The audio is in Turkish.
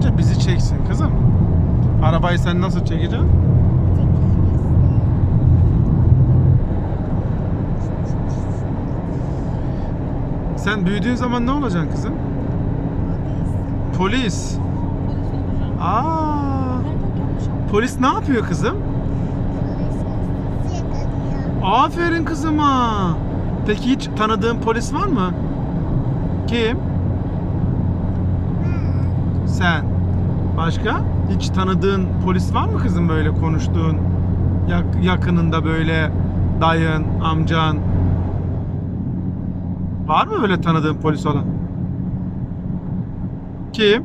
çekeceksin kızım? Arabayı sen nasıl çekeceksin? Sen büyüdüğün zaman ne olacaksın kızım? Polis. Aa, polis ne yapıyor kızım? Aferin kızıma. Peki hiç tanıdığın polis var mı? Kim? Sen. Başka? Hiç tanıdığın polis var mı kızım böyle konuştuğun? Yak- yakınında böyle dayın, amcan. Var mı böyle tanıdığın polis olan? Kim?